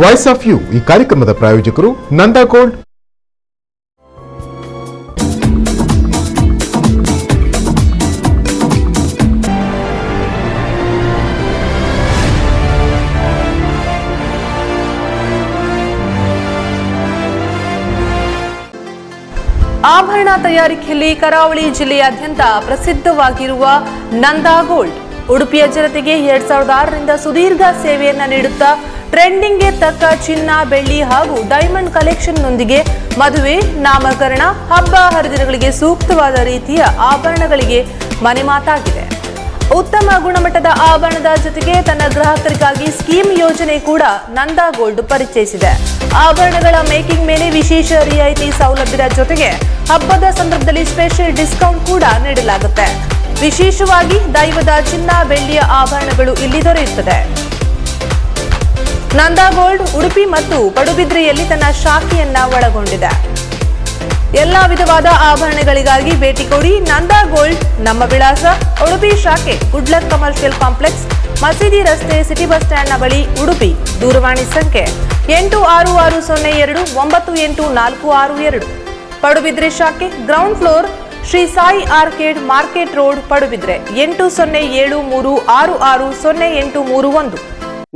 Voice of you ಈ ಕಾರ್ಯಕ್ರಮದ ಪ್ರಾಯೋಜಕರು ನಂದಾ ಗೋಲ್ಡ್. ಆಭರಣ ತಯಾರಿಕೆಯಲ್ಲಿ ಕರಾವಳಿ ಜಿಲ್ಲೆಯಾದ್ಯಂತ ಪ್ರಸಿದ್ಧವಾಗಿರುವ ನಂದಾ ಗೋಲ್ಡ್. ಉಡುಪಿಯ ಜನತೆಗೆ ಎರಡ್ ಸಾವಿರದ ಆರರಿಂದ ಸುದೀರ್ಘ ಸೇವೆಯನ್ನ ನೀಡುತ್ತಾ ಟ್ರೆಂಡಿಂಗ್ಗೆ ತಕ್ಕ ಚಿನ್ನ, ಬೆಳ್ಳಿ ಹಾಗೂ ಡೈಮಂಡ್ ಕಲೆಕ್ಷನ್ನೊಂದಿಗೆ ಮದುವೆ, ನಾಮಕರಣ, ಹಬ್ಬ, ಹರಿದಿನಗಳಿಗೆ ಸೂಕ್ತವಾದ ರೀತಿಯ ಆಭರಣಗಳಿಗೆ ಮನೆ ಮಾತಾಗಿದೆ. ಉತ್ತಮ ಗುಣಮಟ್ಟದ ಆಭರಣದ ಜೊತೆಗೆ ತನ್ನ ಗ್ರಾಹಕರಿಗಾಗಿ ಸ್ಕೀಮ್ ಯೋಜನೆ ಕೂಡ ನಂದಾ ಗೋಲ್ಡ್ ಪರಿಚಯಿಸಿದೆ. ಆಭರಣಗಳ ಮೇಕಿಂಗ್ ಮೇಲೆ ವಿಶೇಷ ರಿಯಾಯಿತಿ ಸೌಲಭ್ಯದ ಜೊತೆಗೆ ಹಬ್ಬದ ಸಂದರ್ಭದಲ್ಲಿ ಸ್ಪೆಷಲ್ ಡಿಸ್ಕೌಂಟ್ ಕೂಡ ನೀಡಲಾಗುತ್ತೆ. ವಿಶೇಷವಾಗಿ ದೈವದ ಚಿನ್ನ, ಬೆಳ್ಳಿಯ ಆಭರಣಗಳು ಇಲ್ಲಿ ದೊರೆಯುತ್ತದೆ. ನಂದಾ ಗೋಲ್ಡ್, ಉಡುಪಿ ಮತ್ತು ಪಡುಬಿದ್ರೆಯಲ್ಲಿ ತನ್ನ ಶಾಖೆಯನ್ನ ಒಳಗೊಂಡಿದೆ. ಎಲ್ಲಾ ವಿಧವಾದ ಆಭರಣಗಳಿಗಾಗಿ ಭೇಟಿ ಕೊಡಿ ನಂದಾ ಗೋಲ್ಡ್, ನಮ್ಮ ವಿಳಾಸ ಉಡುಪಿ ಶಾಖೆ ಗುಡ್ಲಕ್ ಕಮರ್ಷಿಯಲ್ ಕಾಂಪ್ಲೆಕ್ಸ್, ಮಸೀದಿ ರಸ್ತೆ, ಸಿಟಿ ಬಸ್ ಸ್ಟ್ಯಾಂಡ್ನ ಬಳಿ, ಉಡುಪಿ, ದೂರವಾಣಿ ಸಂಖ್ಯೆ ಎಂಟು ಆರು ಆರು ಸೊನ್ನೆ ಎರಡು ಒಂಬತ್ತು ಎಂಟು ನಾಲ್ಕು ಆರು ಎರಡು. ಪಡುಬಿದ್ರೆ ಶಾಖೆ, ground floor, Shri Sai arcade market road, Padubidri, ಎಂಟು ಸೊನ್ನೆ ಏಳು ಮೂರು ಆರು ಆರು ಸೊನ್ನೆ ಎಂಟು ಮೂರು ಒಂದು.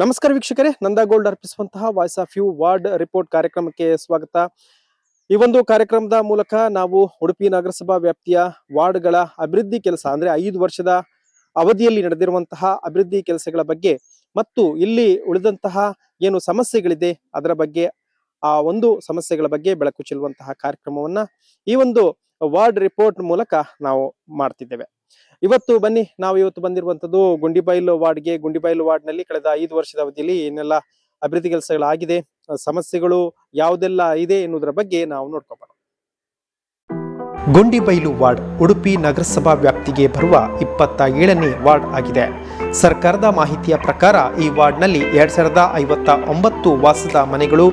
ನಮಸ್ಕಾರ ವೀಕ್ಷಕರೇ, Nanda gold ಅರ್ಪಿಸುವಂತಹ voice of you ward report ಕಾರ್ಯಕ್ರಮಕ್ಕೆ ಸ್ವಾಗತ. ಈ ಒಂದು ಕಾರ್ಯಕ್ರಮದ ಮೂಲಕ ನಾವು ಉಡುಪಿ ನಗರಸಭಾ ವ್ಯಾಪ್ತಿಯ ವಾರ್ಡ್ಗಳ ಅಭಿವೃದ್ಧಿ ಕೆಲಸ ಅಂದ್ರೆ ಐದು ವರ್ಷದ ಅವಧಿಯಲ್ಲಿ ನಡೆದಿರುವಂತಹ ಅಭಿವೃದ್ಧಿ ಕೆಲಸಗಳ ಬಗ್ಗೆ ಮತ್ತು ಇಲ್ಲಿ ಉಳಿದಂತಹ ಏನು ಸಮಸ್ಯೆಗಳಿದೆ ಅದರ ಬಗ್ಗೆ, ಆ ಒಂದು ಸಮಸ್ಯೆಗಳ ಬಗ್ಗೆ ಬೆಳಕು ಚೆಲ್ಲುವಂತಹ ಕಾರ್ಯಕ್ರಮವನ್ನ ಈ ಒಂದು ವಾರ್ಡ್ ರಿಪೋರ್ಟ್ ಮೂಲಕ ನಾವು ಮಾಡ್ತಿದ್ದೇವೆ. ಇವತ್ತು ಬನ್ನಿ, ನಾವು ಇವತ್ತು ಬಂದಿರುವಂತದ್ದು ಗುಂಡಿಬೈಲು ವಾರ್ಡ್ಗೆ ಗುಂಡಿಬೈಲು ವಾರ್ಡ್ನಲ್ಲಿ ಕಳೆದ ಐದು ವರ್ಷದ ಅವಧಿಯಲ್ಲಿ ಏನೆಲ್ಲ ಅಭಿವೃದ್ಧಿ ಕೆಲಸಗಳಾಗಿದೆ, ಸಮಸ್ಯೆಗಳು ಯಾವುದೆಲ್ಲ ಇದೆ ಎನ್ನುವುದರ ಬಗ್ಗೆ ನಾವು ನೋಡ್ಕೊಬೋಣ. ಗುಂಡಿಬೈಲು ವಾರ್ಡ್ ಉಡುಪಿ ನಗರಸಭಾ ವ್ಯಾಪ್ತಿಗೆ ಬರುವ ಇಪ್ಪತ್ತ ಏಳನೇ ವಾರ್ಡ್ ಆಗಿದೆ. ಸರ್ಕಾರದ ಮಾಹಿತಿಯ ಪ್ರಕಾರ ಈ ವಾರ್ಡ್ನಲ್ಲಿ ಎರಡ್ ಸಾವಿರದ ಐವತ್ತ ಒಂಬತ್ತು ವಾಸದ ಮನೆಗಳು,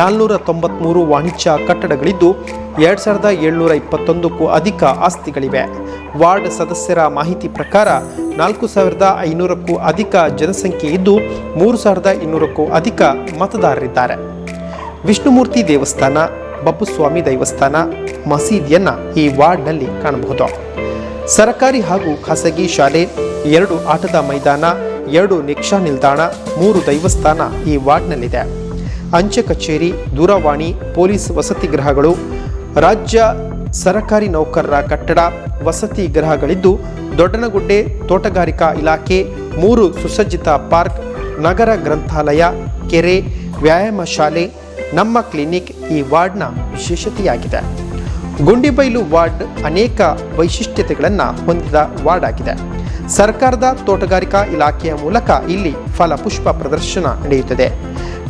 ನಾಲ್ನೂರ ತೊಂಬತ್ಮೂರು ವಾಣಿಜ್ಯ ಕಟ್ಟಡಗಳಿದ್ದು, ಎರಡ್ ಸಾವಿರದ ಏಳ್ನೂರ ಇಪ್ಪತ್ತೊಂದಕ್ಕೂ ಅಧಿಕ ಆಸ್ತಿಗಳಿವೆ. ವಾರ್ಡ್ ಸದಸ್ಯರ ಮಾಹಿತಿ ಪ್ರಕಾರ ನಾಲ್ಕು ಸಾವಿರದ ಐನೂರಕ್ಕೂ ಅಧಿಕ ಜನಸಂಖ್ಯೆ ಇದ್ದು ಮೂರು ಸಾವಿರದ ಇನ್ನೂರಕ್ಕೂ ಅಧಿಕ ಮತದಾರರಿದ್ದಾರೆ. ವಿಷ್ಣುಮೂರ್ತಿ ದೇವಸ್ಥಾನ ಬಬ್ಬುಸ್ವಾಮಿ ದೇವಸ್ಥಾನ, ಮಸೀದಿಯನ್ನು ಈ ವಾರ್ಡ್ನಲ್ಲಿ ಕಾಣಬಹುದು. ಸರಕಾರಿ ಹಾಗೂ ಖಾಸಗಿ ಶಾಲೆ, ಎರಡು ಆಟದ ಮೈದಾನ, ಎರಡು ನಿಕ್ಷಾ ನಿಲ್ದಾಣ, ಮೂರು ದೈವಸ್ಥಾನ ಈ ವಾರ್ಡ್ನಲ್ಲಿದೆ. ಅಂಚೆ ಕಚೇರಿ, ದೂರವಾಣಿ, ಪೊಲೀಸ್ ವಸತಿ ಗೃಹಗಳು, ರಾಜ್ಯ ಸರಕಾರಿ ನೌಕರರ ಕಟ್ಟಡ, ವಸತಿ ಗೃಹಗಳಿದ್ದು, ದೊಡ್ಡನಗುಡ್ಡೆ ತೋಟಗಾರಿಕಾ ಇಲಾಖೆ, ಮೂರು ಸುಸಜ್ಜಿತ ಪಾರ್ಕ್, ನಗರ ಗ್ರಂಥಾಲಯ, ಕೆರೆ, ವ್ಯಾಯಾಮ ಶಾಲೆ, ನಮ್ಮ ಕ್ಲಿನಿಕ್ ಈ ವಾರ್ಡ್ನ ವಿಶೇಷತೆಯಾಗಿದೆ. ಗುಂಡಿಬೈಲು ವಾರ್ಡ್ ಅನೇಕ ವೈಶಿಷ್ಟ್ಯತೆಗಳನ್ನು ಹೊಂದಿದ ವಾರ್ಡ್ ಆಗಿದೆ. ಸರ್ಕಾರದ ತೋಟಗಾರಿಕಾ ಇಲಾಖೆಯ ಮೂಲಕ ಇಲ್ಲಿ ಫಲಪುಷ್ಪ ಪ್ರದರ್ಶನ ನಡೆಯುತ್ತದೆ.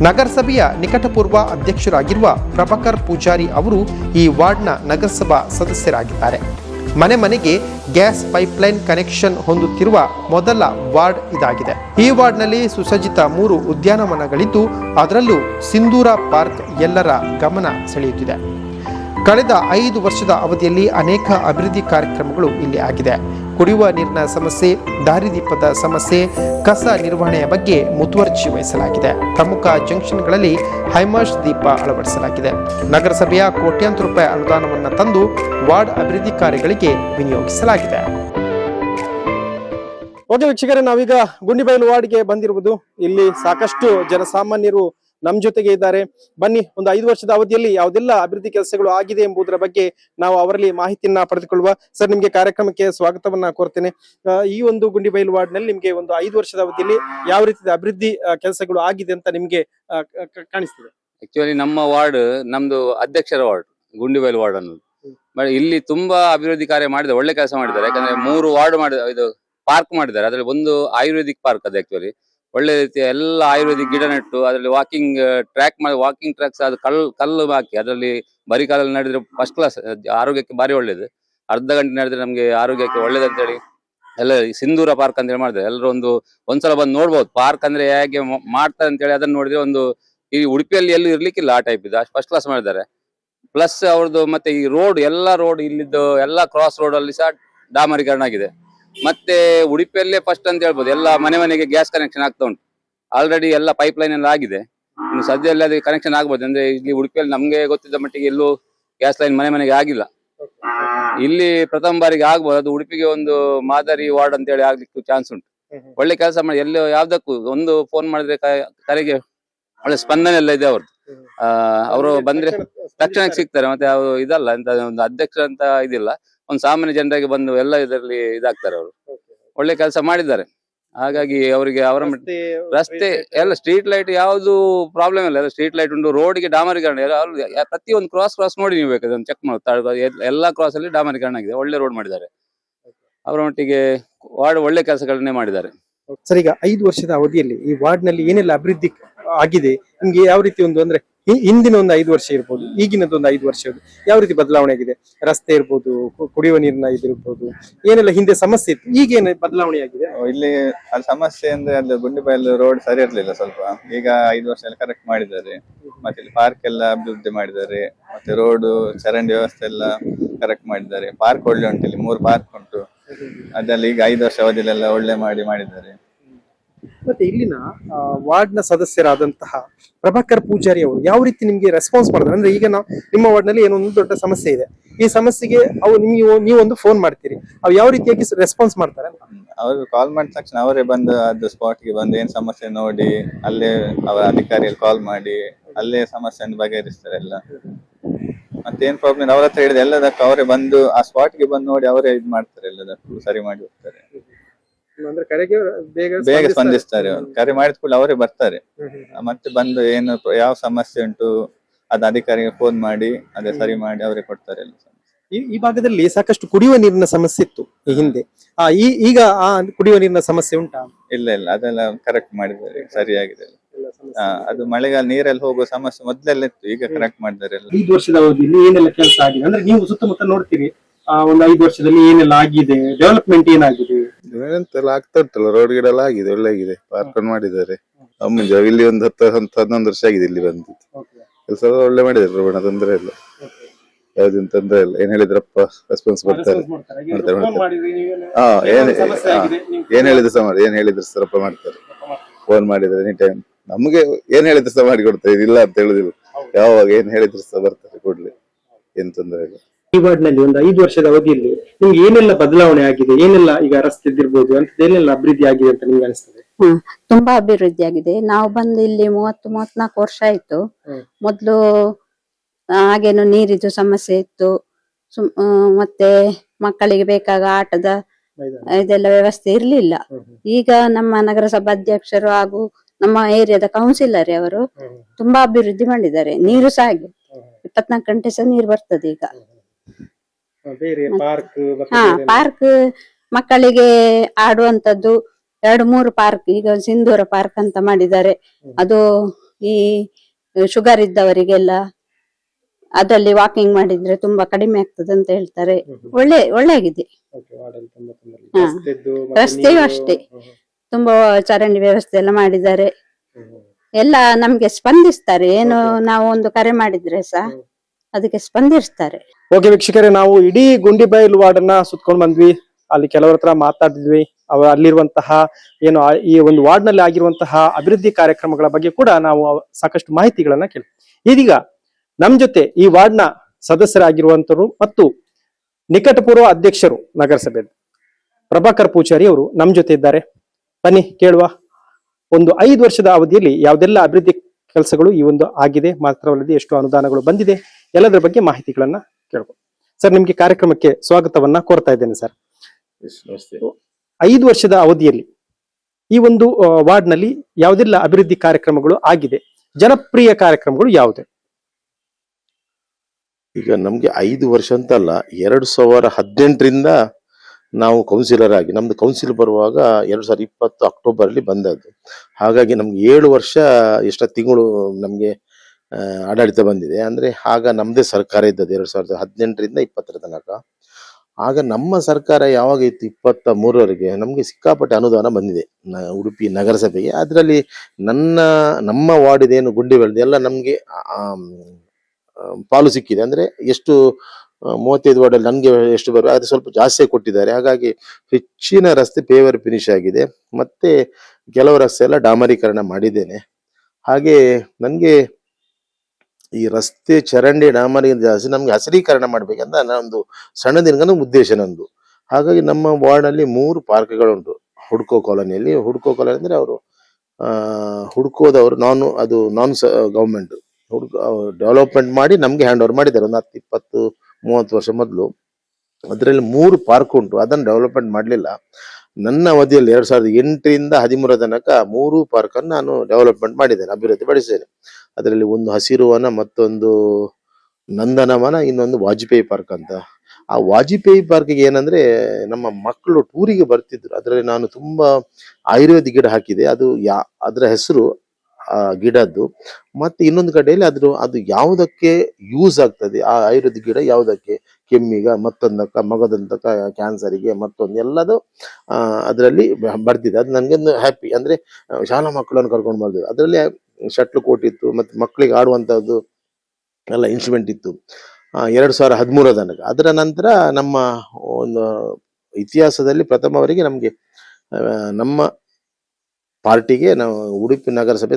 ನಗರಸಭೆಯ ನಿಕಟಪೂರ್ವ ಅಧ್ಯಕ್ಷರಾಗಿರುವ ಪ್ರಭಾಕರ್ ಪೂಜಾರಿ ಅವರು ಈ ವಾರ್ಡ್ನ ನಗರಸಭಾ ಸದಸ್ಯರಾಗಿದ್ದಾರೆ. ಮನೆ ಮನೆಗೆ ಗ್ಯಾಸ್ ಪೈಪ್ಲೈನ್ ಕನೆಕ್ಷನ್ ಹೊಂದುತ್ತಿರುವ ಮೊದಲ ವಾರ್ಡ್ ಇದಾಗಿದೆ. ಈ ವಾರ್ಡ್ನಲ್ಲಿ ಸುಸಜ್ಜಿತ ಮೂರು ಉದ್ಯಾನವನಗಳಿದ್ದು, ಅದರಲ್ಲೂ ಸಿಂಧೂರ ಪಾರ್ಕ್ ಎಲ್ಲರ ಗಮನ ಸೆಳೆಯುತ್ತಿದೆ. ಕಳೆದ ಐದು ವರ್ಷದ ಅವಧಿಯಲ್ಲಿ ಅನೇಕ ಅಭಿವೃದ್ಧಿ ಕಾರ್ಯಕ್ರಮಗಳು ಇಲ್ಲಿ ಆಗಿದೆ. ಕುಡಿಯುವ ನೀರಿನ ಸಮಸ್ಯೆ, ದಾರಿದೀಪದ ಸಮಸ್ಯೆ, ಕಸ ನಿರ್ವಹಣೆಯ ಬಗ್ಗೆ ಮುತುವರ್ಜಿ ವಹಿಸಲಾಗಿದೆ. ಪ್ರಮುಖ ಜಂಕ್ಷನ್ಗಳಲ್ಲಿ ಹೈಮಾಶ್ ದೀಪ ಅಳವಡಿಸಲಾಗಿದೆ. ನಗರಸಭೆಯ ಕೋಟ್ಯಾಂತರ ರೂಪಾಯಿ ಅನುದಾನವನ್ನು ತಂದು ವಾರ್ಡ್ ಅಭಿವೃದ್ಧಿ ಕಾರ್ಯಗಳಿಗೆ ವಿನಿಯೋಗಿಸಲಾಗಿದೆ. ಓಕೆ ವೀಕ್ಷಕರೇ, ನಾವೀಗ ಗುಂಡಿಬೈಲು ವಾರ್ಡ್ಗೆ ಬಂದಿರುವುದು. ಇಲ್ಲಿ ಸಾಕಷ್ಟು ಜನಸಾಮಾನ್ಯರು ನಮ್ ಜೊತೆಗೆ ಇದ್ದಾರೆ. ಬನ್ನಿ, ಒಂದು ಐದು ವರ್ಷದ ಅವಧಿಯಲ್ಲಿ ಯಾವುದೆಲ್ಲ ಅಭಿವೃದ್ಧಿ ಕೆಲಸಗಳು ಆಗಿದೆ ಎಂಬುದರ ಬಗ್ಗೆ ನಾವು ಅವರಲ್ಲಿ ಮಾಹಿತಿಯನ್ನ ಪಡೆದುಕೊಳ್ಳುವ, ಸರ್, ನಿಮ್ಗೆ ಕಾರ್ಯಕ್ರಮಕ್ಕೆ ಸ್ವಾಗತವನ್ನ ಕೋರ್ತೇನೆ. ಈ ಒಂದು ಗುಂಡಿಬೈಲ್ ವಾರ್ಡ್ನಲ್ಲಿ ನಿಮ್ಗೆ ಒಂದು ಐದು ವರ್ಷದ ಅವಧಿಯಲ್ಲಿ ಯಾವ ರೀತಿಯ ಅಭಿವೃದ್ಧಿ ಕೆಲಸಗಳು ಆಗಿದೆ ಅಂತ ನಿಮ್ಗೆ ಕಾಣಿಸ್ತದೆ? ಆಕ್ಚುಲಿ ನಮ್ಮ ವಾರ್ಡ್, ನಮ್ದು ಅಧ್ಯಕ್ಷರ ವಾರ್ಡ್ ಗುಂಡಿಬೈಲ್ ವಾರ್ಡ್ ಅನ್ನೋದು. ಬಟ್ ಇಲ್ಲಿ ತುಂಬಾ ಅಭಿವೃದ್ಧಿ ಕಾರ್ಯ ಮಾಡಿದ್ದಾರೆ, ಒಳ್ಳೆ ಕೆಲಸ ಮಾಡಿದ್ದಾರೆ. ಯಾಕಂದ್ರೆ ಮೂರು ವಾರ್ಡ್ ಮಾಡಿದ, ಇದು ಪಾರ್ಕ್ ಮಾಡಿದ್ದಾರೆ. ಅದ್ರಲ್ಲಿ ಒಂದು ಆಯುರ್ವೇದಿಕ್ ಪಾರ್ಕ್ ಅದು ಆಕ್ಚುಲಿ ಒಳ್ಳೆ ರೀತಿಯ ಎಲ್ಲ ಆಯುರ್ವೇದಿಕ್ ಗಿಡ ನೆಟ್ಟು, ಅದರಲ್ಲಿ ವಾಕಿಂಗ್ ಟ್ರ್ಯಾಕ್ ಮಾಡಿ ವಾಕಿಂಗ್ ಟ್ರ್ಯಾಕ್ಸ್ ಅದು ಕಲ್ಲು ಕಲ್ಲು ಹಾಕಿ, ಅದರಲ್ಲಿ ಬರಿ ಕಾಲಲ್ಲಿ ನಡೆದ್ರೆ ಫಸ್ಟ್ ಕ್ಲಾಸ್ ಆರೋಗ್ಯಕ್ಕೆ ಭಾರಿ ಒಳ್ಳೇದು. ಅರ್ಧ ಗಂಟೆ ನಡೆದ್ರೆ ನಮಗೆ ಆರೋಗ್ಯಕ್ಕೆ ಒಳ್ಳೇದಂತೇಳಿ ಎಲ್ಲ ಸಿಂಧೂರ ಪಾರ್ಕ್ ಅಂತ ಹೇಳಿ ಮಾಡಿದ್ದಾರೆ ಎಲ್ಲರೂ ಒಂದು, ಒಂದ್ಸಲ ಬಂದು ನೋಡ್ಬೋದು. ಪಾರ್ಕ್ ಅಂದ್ರೆ ಹೇಗೆ ಮಾಡ್ತಾರೆ ಮಾಡ್ತಾರೆ ಅಂತೇಳಿ ಅದನ್ನ ನೋಡಿದ್ರೆ ಒಂದು, ಈ ಉಡುಪಿಯಲ್ಲಿ ಎಲ್ಲೂ ಇರ್ಲಿಕ್ಕಿಲ್ಲ ಆ ಟೈಪ್ ಇದು. ಫಸ್ಟ್ ಕ್ಲಾಸ್ ಮಾಡಿದ್ದಾರೆ. ಪ್ಲಸ್ ಅವ್ರದ್ದು ಮತ್ತೆ ಈ ರೋಡ್ ಎಲ್ಲ ರೋಡ್ ಇಲ್ಲಿದ್ದು, ಎಲ್ಲ ಕ್ರಾಸ್ ರೋಡ್ ಅಲ್ಲಿ ಸಹ ಡಾಮರೀಕರಣ ಆಗಿದೆ. ಮತ್ತೆ ಉಡುಪಿಯಲ್ಲೇ ಫಸ್ಟ್ ಅಂತ ಹೇಳ್ಬೋದು. ಎಲ್ಲ ಮನೆ ಮನೆಗೆ ಗ್ಯಾಸ್ ಕನೆಕ್ಷನ್ ಆಗ್ತಾ ಉಂಟು. ಆಲ್ರೆಡಿ ಎಲ್ಲ ಪೈಪ್ ಲೈನ್ ಎಲ್ಲ ಆಗಿದೆ. ಇನ್ನು ಸದ್ಯದಲ್ಲಿ ಅದಕ್ಕೆ ಕನೆಕ್ಷನ್ ಆಗ್ಬೋದು. ಅಂದ್ರೆ ಇಲ್ಲಿ ಉಡುಪಿಯಲ್ಲಿ ನಮ್ಗೆ ಗೊತ್ತಿದ್ದ ಮಟ್ಟಿಗೆ ಎಲ್ಲೂ ಗ್ಯಾಸ್ ಲೈನ್ ಮನೆ ಮನೆಗೆ ಆಗಿಲ್ಲ. ಇಲ್ಲಿ ಪ್ರಥಮ ಬಾರಿಗೆ ಆಗ್ಬೋದು. ಅದು ಉಡುಪಿಗೆ ಒಂದು ಮಾದರಿ ವಾರ್ಡ್ ಅಂತ ಹೇಳಿ ಆಗ್ಲಿಕ್ಕೆ ಚಾನ್ಸ್ ಉಂಟು. ಒಳ್ಳೆ ಕೆಲಸ ಮಾಡಿ ಎಲ್ಲೋ ಯಾವ್ದಕ್ಕೂ ಒಂದು ಫೋನ್ ಮಾಡಿದ್ರೆ ಕರೆಗೆ ಒಳ್ಳೆ ಸ್ಪಂದನೆ ಎಲ್ಲ ಇದೆ ಅವ್ರದ್ದು ಅವರು ಬಂದ್ರೆ ತಕ್ಷಣಕ್ಕೆ ಸಿಗ್ತಾರೆ. ಮತ್ತೆ ಅವರು ಇದಲ್ಲ ಅಂತ, ಒಂದು ಅಧ್ಯಕ್ಷ ಅಂತ ಇದಿಲ್ಲ. ಒಂದು ಸಾಮಾನ್ಯ ಜನರಿಗೆ ಬಂದು ಎಲ್ಲ ಇದರಲ್ಲಿ ಇದಾಗ್ತಾರೆ ಅವರು. ಒಳ್ಳೆ ಕೆಲಸ ಮಾಡಿದ್ದಾರೆ. ಹಾಗಾಗಿ ಅವರಿಗೆ ಅವರ ರಸ್ತೆ ಎಲ್ಲ ಸ್ಟ್ರೀಟ್ ಲೈಟ್ ಯಾವುದು ಪ್ರಾಬ್ಲಮ್ ಇಲ್ಲ. ಸ್ಟ್ರೀಟ್ ಲೈಟ್ ಉಂಟು ರೋಡ್ಗೆ ಡಾಮರೀಕರಣ. ಎಲ್ಲ ಒಂದು ಪ್ರತಿಯೊಂದು ಕ್ರಾಸ್ ಕ್ರಾಸ್ ನೋಡಿ ನೀವು ಬೇಕಾದ್ರೆ ಚೆಕ್ ಮಾಡಿ. ಎಲ್ಲ ಕ್ರಾಸ್ ಅಲ್ಲಿ ಡಾಮರೀಕರಣ ಆಗಿದೆ. ಒಳ್ಳೆ ರೋಡ್ ಮಾಡಿದ್ದಾರೆ. ಅವರ ಮಟ್ಟಿಗೆ ವಾರ್ಡ್ ಒಳ್ಳೆ ಕೆಲಸಗಳನ್ನೇ ಮಾಡಿದ್ದಾರೆ. ಸರ್ ಈಗ ಐದು ವರ್ಷದ ಅವಧಿಯಲ್ಲಿ ಈ ವಾರ್ಡ್ನಲ್ಲಿ ಏನೆಲ್ಲ ಅಭಿವೃದ್ಧಿ ಆಗಿದೆ? ನಿಮ್ಗೆ ಯಾವ ರೀತಿ ಒಂದು ಅಂದ್ರೆ ಹಿಂದಿನ ಒಂದು ಐದು ವರ್ಷ ಇರ್ಬೋದು, ಈಗಿನದ್ದು ಒಂದು ಐದು ವರ್ಷ. ಯಾವ ರೀತಿ ಬದಲಾವಣೆ ಆಗಿದೆ? ರಸ್ತೆ ಇರ್ಬೋದು ಕುಡಿಯುವ ನೀರಿನ ಇದಿರ್ಬೋದು, ಏನೆಲ್ಲ ಹಿಂದೆ ಸಮಸ್ಯೆ ಇತ್ತು? ಈಗ ಏನು ಬದಲಾವಣೆ ಆಗಿದೆ? ಇಲ್ಲಿ ಅಲ್ಲಿ ಸಮಸ್ಯೆ ಅಂದ್ರೆ ಅಲ್ಲಿ ಗುಂಡಿಬೈಲ್ ರೋಡ್ ಸರಿ ಇರ್ಲಿಲ್ಲ ಸ್ವಲ್ಪ. ಈಗ ಐದು ವರ್ಷ ಎಲ್ಲ ಕರೆಕ್ಟ್ ಮಾಡಿದ್ದಾರೆ. ಮತ್ತೆ ಇಲ್ಲಿ ಪಾರ್ಕ್ ಎಲ್ಲ ಅಭಿವೃದ್ಧಿ ಮಾಡಿದ್ದಾರೆ. ಮತ್ತೆ ರೋಡ್ ಚರಂಡಿ ವ್ಯವಸ್ಥೆ ಎಲ್ಲ ಕರೆಕ್ಟ್ ಮಾಡಿದ್ದಾರೆ. ಪಾರ್ಕ್ ಒಳ್ಳೆ ಉಂಟು, ಇಲ್ಲಿ ಮೂರು ಪಾರ್ಕ್ ಉಂಟು. ಅದೆಲ್ಲ ಈಗ ಐದು ವರ್ಷ ಅವಧಿಲೆಲ್ಲ ಒಳ್ಳೆ ಮಾಡಿ ಮಾಡಿದ್ದಾರೆ. ಮತ್ತೆ ಇಲ್ಲಿನ ವಾರ್ಡ್ನ ಸದಸ್ಯರಾದಂತಹ ಪ್ರಭಾಕರ್ ಪೂಜಾರಿ ಅವರು ಯಾವ ರೀತಿ ನಿಮಗೆ ರೆಸ್ಪಾನ್ಸ್ ಮಾಡಿದ್ರು? ಅಂದ್ರೆ ಈಗ ನಾವು ನಿಮ್ಮ ವಾರ್ಡ್ನಲ್ಲಿ ಏನೋ ಒಂದು ದೊಡ್ಡ ಸಮಸ್ಯೆ ಇದೆ. ಈ ಸಮಸ್ಯೆಗೆ ಅವ್ರು ನಿಮಗೆ ನೀವೊಂದು ಫೋನ್ ಮಾಡ್ತೀರಿ. ಅವ್ರು ಯಾವ ರೀತಿಯಾಗಿ ರೆಸ್ಪಾನ್ಸ್ ಮಾಡ್ತಾರೆ? ಅವರು ಕಾಲ್ ಮಾಡಿದ ತಕ್ಷಣ ಅವರೇ ಬಂದು ಅದು ಸ್ಪಾಟ್ಗೆ ಬಂದು ಏನ್ ಸಮಸ್ಯೆ ನೋಡಿ, ಅಲ್ಲೇ ಅವರ ಅಧಿಕಾರಿಯಲ್ಲಿ ಕಾಲ್ ಮಾಡಿ, ಅಲ್ಲೇ ಸಮಸ್ಯೆಯನ್ನು ಬಗೆಹರಿಸ್ತಾರೆ ಎಲ್ಲ. ಮತ್ತೇನ್ ಪ್ರಾಬ್ಲಮ್ ಅವ್ರ ಹತ್ರ ಎಲ್ಲದಕ್ಕೆ ಎಲ್ಲದಕ್ಕೂ ಅವರೇ ಬಂದು ಆ ಸ್ಪಾಟ್ಗೆ ಬಂದು ನೋಡಿ ಅವರೇ ಇದು ಮಾಡ್ತಾರೆ, ಎಲ್ಲದಕ್ಕೂ ಸರಿ ಮಾಡಿ ಹೋಗ್ತಾರೆ. ಅಂದ್ರೆ ಕರೆಗೆ ಬೇಗ ಬೇಗ ಸ್ಪಂದಿಸ್ತಾರೆ. ಅವ್ರು. ಕರೆ ಮಾಡಿದ ಕೂಡಲೇ ಅವರೇ ಬರ್ತಾರೆ. ಮತ್ತೆ ಬಂದು ಏನು ಯಾವ ಸಮಸ್ಯೆ ಉಂಟು ಅದು ಅಧಿಕಾರಿಗೆ ಫೋನ್ ಮಾಡಿ ಅದೇ ಸರಿ ಮಾಡಿ ಅವರೇ ಕೊಡ್ತಾರೆ ಎಲ್ಲ ಸಮಸ್ಯೆ. ಈ ಈ ಭಾಗದಲ್ಲಿ ಸಾಕಷ್ಟು ಕುಡಿಯುವ ನೀರಿನ ಸಮಸ್ಯೆ ಇತ್ತು ಈ ಹಿಂದೆ. ಆ ಈ ಈಗ ಆ ಕುಡಿಯುವ ನೀರಿನ ಸಮಸ್ಯೆ ಉಂಟಾ? ಇಲ್ಲ ಇಲ್ಲ. ಅದೆಲ್ಲ ಕರೆಕ್ಟ್ ಮಾಡಿದ್ದಾರೆ. ಸರಿಯಾಗಿದೆ. ಎಲ್ಲ. ಹಾ ಅದು ಮಳೆಗಾಲ ನೀರಲ್ಲಿ ಹೋಗುವ ಸಮಸ್ಯೆ ಮೊದ್ಲೆಲ್ಲ ಇತ್ತು. ಈಗ ಕರೆಕ್ಟ್ ಮಾಡಿದ್ದಾರೆ ಎಲ್ಲ. ಐದು ವರ್ಷದ ಅವಧಿಯಲ್ಲಿ ಏನೆಲ್ಲ ಕೆಲಸ ಆಗಿದೆ? ಅಂದ್ರೆ ನೀವು ಸುತ್ತಮುತ್ತ ನೋಡ್ತೀರಿ ಒಂದು ಐದು ವರ್ಷದಲ್ಲಿ ಏನೆಲ್ಲ ಆಗಿದೆ? ಡೆವಲಪ್ಮೆಂಟ್ ಏನಾಗಿದೆ? ಎಂತೆಲ್ಲ ಆಗ್ತಾ ಉಂಟಲ್ಲ ರೋಡ್ ಗಿಡ ಎಲ್ಲ ಆಗಿದೆ ಒಳ್ಳೆ ಆಗಿದೆ. ಪಾರ್ಕ್ ಮಾಡಿದ್ದಾರೆ. ಅಮ್ಮಂಜ ಇಲ್ಲಿ ಒಂದು ಹತ್ತು ಹತ್ತು ಹನ್ನೊಂದು ವರ್ಷ ಆಗಿದೆ ಇಲ್ಲಿ ಬಂದು. ಕೆಲಸ ಒಳ್ಳೆ ಮಾಡಿದ್ದಾರೆ ರೋಡ್ ತೊಂದರೆ ಇಲ್ಲ. ಯಾವ್ದೇನು ತೊಂದರೆ ಇಲ್ಲ. ಏನ್ ಹೇಳಿದ್ರಪ್ಪ ರೆಸ್ಪಾನ್ಸ್ ಬರ್ತಾರೆ ಮಾಡ್ತಾರೆ, ಮಾಡ್ತಾರೆ. ಹಾ ಏನ್ ಹಾ, ಏನ್ ಹೇಳಿದ್ರು ಸಹ ಮಾಡಿ ಏನ್ ಹೇಳಿದ್ರು ಸರಪ್ಪ ಮಾಡ್ತಾರೆ. ಫೋನ್ ಮಾಡಿದ್ರೆ ಎನಿ ಟೈಮ್ ನಮ್ಗೆ ಏನ್ ಹೇಳಿದ್ರು ಸಹ ಮಾಡಿ ಕೊಡ್ತಾರೆ ಇಲ್ಲ ಅಂತ ಹೇಳುದಿಲ್ಲ. ಯಾವಾಗ ಏನ್ ಹೇಳಿದ್ರು ಸಹ ಬರ್ತಾರೆ ಕೊಡ್ಲಿ. ಏನ್ ತೊಂದರೆ ಇಲ್ಲ. ಈ ವಾರ್ಡ್ನಲ್ಲಿ ಒಂದು ಐದು ವರ್ಷದ ಅವಧಿಯಲ್ಲಿ ನಿಮ್ಗೆ ಏನೆಲ್ಲ ಬದಲಾವಣೆ ಆಗಿದೆ? ಏನೆಲ್ಲ ಈಗ ರಸ್ತೆ ಇದ್ದಿರ್ಬೋದು ಅಂತ ಏನೆಲ್ಲ ಅಭಿವೃದ್ಧಿ ಆಗಿದೆ ಅಂತ ನಿಮ್ಗೆ ಅನಿಸ್ತದೆ? ತುಂಬಾ ಅಭಿವೃದ್ಧಿ ಆಗಿದೆ. ನಾವು ಬಂದು ಇಲ್ಲಿ ಮೂವತ್ತು ಮೂವತ್ನಾಲ್ಕು ವರ್ಷ ಆಯ್ತು. ಹ್ಮ್. ಮೊದ್ಲು ಆ, ಹಾಗೇನು ನೀರಿದ್ದು ಸಮಸ್ಯೆ ಇತ್ತು. ಸುಮ್ ಆ, ಮತ್ತೆ ಮಕ್ಕಳಿಗೆ ಬೇಕಾಗ ಆಟದ ಇದೆಲ್ಲ ವ್ಯವಸ್ಥೆ ಇರ್ಲಿಲ್ಲ. ಈಗ ನಮ್ಮ ನಗರಸಭಾ ಅಧ್ಯಕ್ಷರು ಹಾಗೂ ನಮ್ಮ ಏರಿಯಾದ ಕೌನ್ಸಿಲರ್ ಅವರು ತುಂಬಾ ಅಭಿವೃದ್ಧಿ ಮಾಡಿದ್ದಾರೆ. ನೀರು ಸಹ ಹಾಗೆ ಇಪ್ಪತ್ನಾಲ್ಕು ಗಂಟೆ ಸಹ ನೀರು ಬರ್ತದೆ ಈಗ. ಹಾ ಪಾರ್ಕ್ ಮಕ್ಕಳಿಗೆ ಆಡುವಂತದ್ದು ಎರಡು ಮೂರು ಪಾರ್ಕ್ ಈಗ ಸಿಂಧೂರ ಪಾರ್ಕ್ ಅಂತ ಮಾಡಿದ್ದಾರೆ. ಅದು ಈ ಶುಗರ್ ಇದ್ದವರಿಗೆಲ್ಲ ಅದರಲ್ಲಿ ವಾಕಿಂಗ್ ಮಾಡಿದ್ರೆ ತುಂಬಾ ಕಡಿಮೆ ಆಗ್ತದೆ ಅಂತ ಹೇಳ್ತಾರೆ. ಒಳ್ಳೆ ಒಳ್ಳೆ ಆಗಿದೆ ಹಾ. ರಸ್ತೆಯೂ ಅಷ್ಟೇ. ತುಂಬಾ ಚರಂಡಿ ವ್ಯವಸ್ಥೆ ಎಲ್ಲ ಮಾಡಿದ್ದಾರೆ. ಎಲ್ಲ ನಮ್ಗೆ ಸ್ಪಂದಿಸ್ತಾರೆ. ಏನು ನಾವು ಒಂದು ಕರೆ ಮಾಡಿದ್ರೆ ಸಹ. ಅದಕ್ಕೆ ಸ್ಪಂದಿಸ್ತಾರೆ ಓಕೆ ವೀಕ್ಷಕರೇ, ನಾವು ಇಡೀ ಗುಂಡಿಬೈಲ್ ವಾರ್ಡ್ ಅನ್ನ ಸುತ್ಕೊಂಡ್ ಬಂದ್ವಿ. ಅಲ್ಲಿ ಕೆಲವರ ಹತ್ರ ಮಾತಾಡಿದ್ವಿ. ಅವ ಅಲ್ಲಿರುವಂತಹ ಏನು ಈ ಒಂದು ವಾರ್ಡ್ನಲ್ಲಿ ಆಗಿರುವಂತಹ ಅಭಿವೃದ್ಧಿ ಕಾರ್ಯಕ್ರಮಗಳ ಬಗ್ಗೆ ಕೂಡ ನಾವು ಸಾಕಷ್ಟು ಮಾಹಿತಿಗಳನ್ನ ಕೇಳಿ ಇದೀಗ ನಮ್ ಜೊತೆ ಈ ವಾರ್ಡ್ನ ಸದಸ್ಯರಾಗಿರುವಂತರು ಮತ್ತು ನಿಕಟಪೂರ್ವ ಅಧ್ಯಕ್ಷರು ನಗರಸಭೆ ಪ್ರಭಾಕರ್ ಪೂಜಾರಿ ಅವರು ನಮ್ ಜೊತೆ ಇದ್ದಾರೆ. ಬನ್ನಿ, ಕೇಳುವ. ಒಂದು ಐದು ವರ್ಷದ ಅವಧಿಯಲ್ಲಿ ಯಾವ್ದೆಲ್ಲ ಅಭಿವೃದ್ಧಿ ಕೆಲಸಗಳು ಈ ಒಂದು ಆಗಿದೆ, ಮಾತ್ರವಲ್ಲದೆ ಎಷ್ಟು ಅನುದಾನಗಳು ಬಂದಿದೆ. ಎಲ್ಲದರ ಬಗ್ಗೆ ಮಾಹಿತಿಗಳನ್ನ ಕೇಳ್ಬೋದು. ಸರ್ ನಿಮ್ಗೆ ಕಾರ್ಯಕ್ರಮಕ್ಕೆ ಸ್ವಾಗತವನ್ನ ಕೋರ್ತಾ ಇದ್ದೇನೆ ಸರ್. ಐದು ವರ್ಷದ ಅವಧಿಯಲ್ಲಿ ಈ ಒಂದು ವಾರ್ಡ್ನಲ್ಲಿ ಯಾವುದೆಲ್ಲ ಅಭಿವೃದ್ಧಿ ಕಾರ್ಯಕ್ರಮಗಳು ಆಗಿದೆ? ಜನಪ್ರಿಯ ಕಾರ್ಯಕ್ರಮಗಳು ಯಾವುದು? ಈಗ ನಮ್ಗೆ ಐದು ವರ್ಷ ಅಂತಲ್ಲ ಎರಡು ಸಾವಿರ ಹದಿನೆಂಟರಿಂದ ನಾವು ಕೌನ್ಸಿಲರ್ ಆಗಿ ನಮ್ದು ಕೌನ್ಸಿಲ್ ಬರುವಾಗ ಎರಡು ಸಾವಿರದ ಇಪ್ಪತ್ತು ಅಕ್ಟೋಬರ್ ಅಲ್ಲಿ ಬಂದದ್ದು. ಹಾಗಾಗಿ ನಮ್ಗೆ ಏಳು ವರ್ಷ ಎಷ್ಟ ತಿಂಗಳು ನಮ್ಗೆ ಆಡಳಿತ ಬಂದಿದೆ. ಅಂದ್ರೆ ಆಗ ನಮ್ಮದೇ ಸರ್ಕಾರ ಇದ್ದದ್ದು ಎರಡು ಸಾವಿರದ ಹದಿನೆಂಟರಿಂದ ಇಪ್ಪತ್ತರ ತನಕ. ಆಗ ನಮ್ಮ ಸರ್ಕಾರ ಯಾವಾಗ ಇತ್ತು ಇಪ್ಪತ್ತ ಮೂರವರೆಗೆ ನಮಗೆ ಸಿಕ್ಕಾಪಟ್ಟೆ ಅನುದಾನ ಬಂದಿದೆ. ಉಡುಪಿ ನಗರಸಭೆಗೆ. ಅದರಲ್ಲಿ ನನ್ನ, ನಮ್ಮ ವಾರ್ಡ್ ಇದೇನು ಗುಂಡಿ ಬೆಳೆದು ಎಲ್ಲ ನಮಗೆ ಪಾಲು ಸಿಕ್ಕಿದೆ. ಅಂದ್ರೆ ಎಷ್ಟು ಮೂವತ್ತೈದು ವಾರ್ಡಲ್ಲಿ ನನಗೆ ಎಷ್ಟು ಬರುವ ಅದು ಸ್ವಲ್ಪ ಜಾಸ್ತಿ ಕೊಟ್ಟಿದ್ದಾರೆ. ಹಾಗಾಗಿ ಹೆಚ್ಚಿನ ರಸ್ತೆ ಪೇವರ್ ಫಿನಿಶ್ ಆಗಿದೆ. ಮತ್ತೆ ಕೆಲವು ರಸ್ತೆ ಎಲ್ಲ ಡಾಮರೀಕರಣ ಮಾಡಿದ್ದೇನೆ. ಹಾಗೆ ನನಗೆ ಈ ರಸ್ತೆ ಚರಂಡಿ ಡಾಮರಿಗಿಂತ ಜಾಸ್ತಿ ನಮ್ಗೆ ಹಸಿರೀಕರಣ ಮಾಡ್ಬೇಕಂತ ನಾನೊಂದು ಸಣ್ಣದಿನ ಉದ್ದೇಶ ನಂದು ಹಾಗಾಗಿ ನಮ್ಮ ವಾರ್ಡಲ್ಲಿ ಮೂರು ಪಾರ್ಕ್ಗಳುಂಟು. ಹುಡ್ಕೋ ಕಾಲೋನಿಯಲ್ಲಿ ಹುಡ್ಕೋ ಕಾಲೋನಿ ಅಂದ್ರೆ ಅವರು, ಆ, ಹುಡ್ಕೋದವರು, ನಾನು, ಅದು ನಾನ್ ಗೌರ್ಮೆಂಟ್ ಹುಡ್ಕ ಡೆವಲಪ್ಮೆಂಟ್ ಮಾಡಿ ನಮಗೆ ಹ್ಯಾಂಡ್ ಓವರ್ ಮಾಡಿದ್ದಾರೆ. ಒಂದು ಹತ್ತು, ಇಪ್ಪತ್ತು, ಮೂವತ್ತು ವರ್ಷ ಮೊದಲು. ಅದರಲ್ಲಿ ಮೂರು ಪಾರ್ಕ್ ಉಂಟು ಅದನ್ನು ಡೆವಲಪ್ಮೆಂಟ್ ಮಾಡಲಿಲ್ಲ. ನನ್ನ ಅವಧಿಯಲ್ಲಿ ಎರಡು ಸಾವಿರದ ಎಂಟರಿಂದ ಹದಿಮೂರ ತನಕ ಮೂರು ಪಾರ್ಕ್ ಅನ್ನು ನಾನು ಡೆವಲಪ್ಮೆಂಟ್ ಮಾಡಿದ್ದೇನೆ ಅಭಿವೃದ್ಧಿ ಪಡಿಸಿದ್ದೇನೆ ಅದರಲ್ಲಿ ಒಂದು ಹಸಿರು ವನ, ಮತ್ತೊಂದು ನಂದನವನ ಇನ್ನೊಂದು ವಾಜಪೇಯಿ ಪಾರ್ಕ್ ಅಂತ. ಆ ವಾಜಪೇಯಿ ಪಾರ್ಕ್ಗೆ ಏನಂದ್ರೆ ನಮ್ಮ ಮಕ್ಕಳು ಟೂರಿಗೆ ಬರ್ತಿದ್ರು. ಅದರಲ್ಲಿ ನಾನು ತುಂಬಾ ಆಯುರ್ವೇದಿಕ್ ಗಿಡ ಹಾಕಿದೆ. ಅದು ಯಾ, ಅದರ ಹೆಸರು, ಆ, ಗಿಡದ್ದು. ಮತ್ತೆ ಇನ್ನೊಂದು ಕಡೆಯಲ್ಲಿ ಅದ್ರ, ಅದು ಯಾವುದಕ್ಕೆ ಯೂಸ್ ಆಗ್ತದೆ? ಆ ಆಯುರ್ವೇದಿಕ್ ಗಿಡ ಯಾವುದಕ್ಕೆ? ಕೆಮ್ಮಿಗ, ಮತ್ತೊಂದಕ್ಕ ಮಗದಂತಕ ಕ್ಯಾನ್ಸರಿಗೆ, ಮತ್ತೊಂದು ಎಲ್ಲದು ಅದರಲ್ಲಿ ಬರ್ತಿದೆ. ಅದು ನನಗೊಂದು ಹ್ಯಾಪಿ ಅಂದ್ರೆ ಶಾಲಾ ಮಕ್ಕಳನ್ನು ಕರ್ಕೊಂಡು ಬರ್ತಿದ್ರು ಅದರಲ್ಲಿ ಶಟ್ಲ್ ಕೋಟ್ ಇತ್ತು ಮತ್ತು ಮಕ್ಕಳಿಗೆ ಆಡುವಂಥದ್ದು ಎಲ್ಲ ಇನ್ಸ್ಟ್ರೂಮೆಂಟ್ ಇತ್ತು. ಎರಡು ಸಾವಿರ ಹದಿಮೂರ ತನಕ. ಅದರ ನಂತರ ನಮ್ಮ ಒಂದು ಇತಿಹಾಸದಲ್ಲಿ ಪ್ರಥಮವರಿಗೆ ನಮಗೆ ನಮ್ಮ ಪಾರ್ಟಿಗೆ ನಾವು ಉಡುಪಿ ನಗರಸಭೆ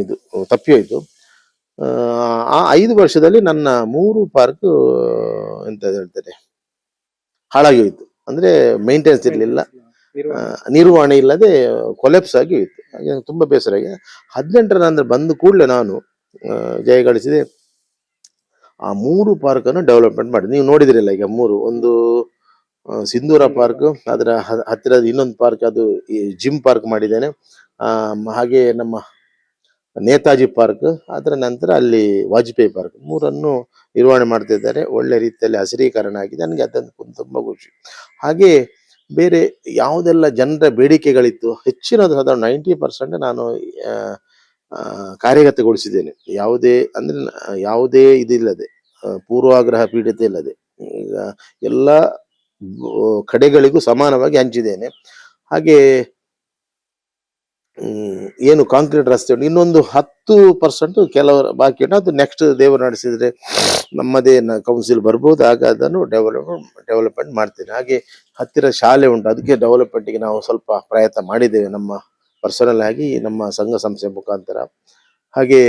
ಇದು ತಪ್ಪಿ ಹೋಯಿತು ಆ, ಐದು ವರ್ಷದಲ್ಲಿ ನನ್ನ ಮೂರು ಪಾರ್ಕ್ ಎಂತ ಹೇಳ್ತಾರೆ ಹಾಳಾಗಿ ಹೋಯಿತು. ಅಂದ್ರೆ ಮೇಂಟೆನೆನ್ಸ್ ಇರಲಿಲ್ಲ. ನಿರ್ವಹಣೆ ಇಲ್ಲದೆ ಕೊಲೆಪ್ಸ್ ಆಗಿ ಹೋಯ್ತು. ತುಂಬಾ ಬೇಸರ. ಆಗಿ ಹದಿನೆಂಟರ ನಂತರ ಬಂದ ಕೂಡಲೇ ನಾನು ಜಯಗಳಿಸಿದೆ ಜಯ ಗಳಿಸಿದೆ. ಆ ಮೂರು ಪಾರ್ಕನ್ನು ಡೆವಲಪ್ಮೆಂಟ್ ಮಾಡಿ ನೀವು ನೋಡಿದಿರಲ್ಲ ಈಗ ಮೂರು ಒಂದು ಸಿಂಧೂರ ಪಾರ್ಕ್ ಅದರ ಹತ್ತಿರದ ಇನ್ನೊಂದು ಪಾರ್ಕ್ ಅದು ಜಿಮ್ ಪಾರ್ಕ್ ಮಾಡಿದ್ದೇನೆ. ಹಾಗೆ ನಮ್ಮ ನೇತಾಜಿ ಪಾರ್ಕ್ ಅದರ ನಂತರ ಅಲ್ಲಿ ವಾಜಪೇಯಿ ಪಾರ್ಕ್ ಮೂರನ್ನು ನಿರ್ವಹಣೆ ಮಾಡ್ತಿದ್ದಾರೆ. ಒಳ್ಳೆ ರೀತಿಯಲ್ಲಿ ಹಸಿರೀಕರಣ ಆಗಿದೆ. ನನಗೆ ಅದನ್ನು ತುಂಬ ಖುಷಿ. ಹಾಗೆ ಬೇರೆ ಯಾವುದೆಲ್ಲ ಜನರ ಬೇಡಿಕೆಗಳಿತ್ತು, ಹೆಚ್ಚಿನದು ಸಾಧಾರಣ ನೈಂಟಿ ಪರ್ಸೆಂಟ್ ನಾನು ಕಾರ್ಯಗತಗೊಳಿಸಿದ್ದೇನೆ. ಯಾವುದೇ ಅಂದ್ರೆ, ಯಾವುದೇ ಇದಿಲ್ಲದೆ ಪೂರ್ವಾಗ್ರಹ ಪೀಡಿತ ಇಲ್ಲದೆ. ಈಗ ಎಲ್ಲ ಕಡೆಗಳಿಗೂ ಸಮಾನವಾಗಿ ಹಂಚಿದ್ದೇನೆ. ಹಾಗೆ ಏನು ಕಾಂಕ್ರೀಟ್ ರಸ್ತೆ ಉಂಟು ಇನ್ನೊಂದು ಹತ್ತು ಪರ್ಸೆಂಟ್ ಕೆಲವರು ಬಾಕಿ ಉಂಟು. ಅದು ನೆಕ್ಸ್ಟ್ ದೇವರು ನಡೆಸಿದ್ರೆ ನಮ್ಮದೇ ಕೌನ್ಸಿಲ್ ಬರ್ಬೋದು. ಆಗ ಅದನ್ನು ಡೆವಲಪ್ಮೆಂಟ್ ಡೆವಲಪ್ಮೆಂಟ್ ಮಾಡ್ತೇನೆ. ಹಾಗೆ ಹತ್ತಿರ ಶಾಲೆ ಉಂಟು. ಅದಕ್ಕೆ ಡೆವಲಪ್ಮೆಂಟಿಗೆ ನಾವು ಸ್ವಲ್ಪ ಪ್ರಯತ್ನ ಮಾಡಿದ್ದೇವೆ ನಮ್ಮ ಪರ್ಸನಲ್ ಆಗಿ, ನಮ್ಮ ಸಂಘ ಸಂಸ್ಥೆ ಮುಖಾಂತರ. ಹಾಗೆ